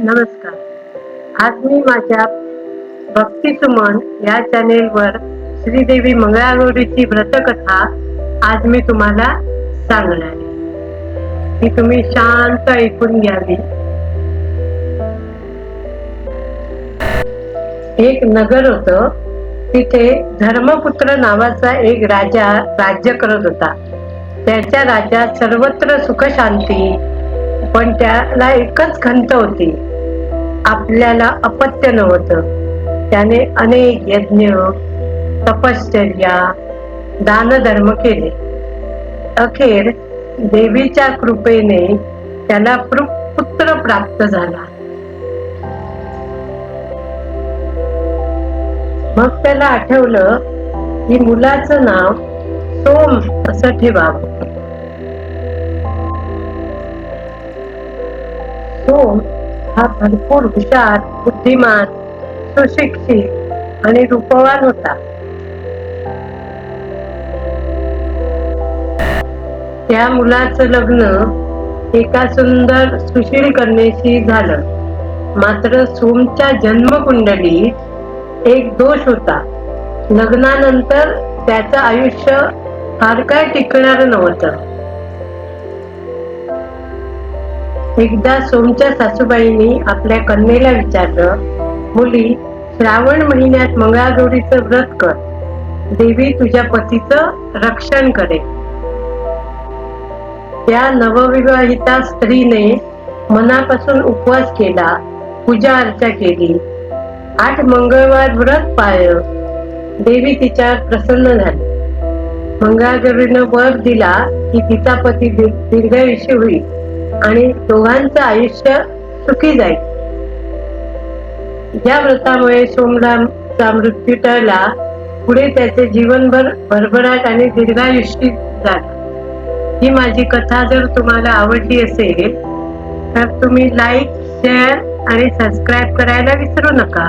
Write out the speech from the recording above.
नमस्कार. आज मी माझ्या भक्ती सुमन या चॅनेलवर श्रीदेवी मंगळागौरीची व्रतकथा आज मी तुम्हाला सांगणार आहे. ती तुम्ही शांत ऐकून घ्यावी. एक नगर होत. तिथे धर्मपुत्र नावाचा एक राजा राज्य करत होता. त्याच्या राज्यात सर्वत्र सुख शांती पण त्याला एकच खंत होती. आपल्याला अपत्य नव्हतं. त्याने अनेक यज्ञ तपश्चर्या दानधर्म केले. अखेर देवीच्या कृपेने त्याला पुत्र प्राप्त झाला. मग त्याला आठवलं की मुलाचं नाव सोम असं ठेवावं. सोम हा भरपूर हुशार बुद्धिमान सुशिक्षित आणि रूपवान होता. त्या मुलाचं लग्न एका सुंदर सुशील कन्येशी झालं. मात्र सोमच्या जन्मकुंडलीत एक दोष होता. लग्नानंतर त्याचं आयुष्य फार काय टिकणार नव्हतं. एकदा सोमच्या सासूबाईंनी आपल्या कन्येला विचारलं मुली श्रावण महिन्यात मंगळागौरीचं व्रत कर. देवी तुझ्या पतीचं रक्षण करे त्या नवविवाहिता स्त्रीने मनापासून उपवास केला पूजा अर्चा केली. आठ मंगळवार व्रत पाळलं. देवी तिच्यावर प्रसन्न झाली. मंगळागौरीनं वर दिला की तिचा पती दीर्घ- दीर्घायुष्य होईल. आणि दोघांचं आयुष्य सुखी जाईल. या व्रतामुळे सोमरामचा मृत्यू टळला पुढे त्याचे जीवनभर भरभराट आणि दीर्घायुष्य झाला. ही माझी कथा जर तुम्हाला आवडली असेल तर तुम्ही लाईक शेअर आणि सबस्क्राईब करायला विसरू नका.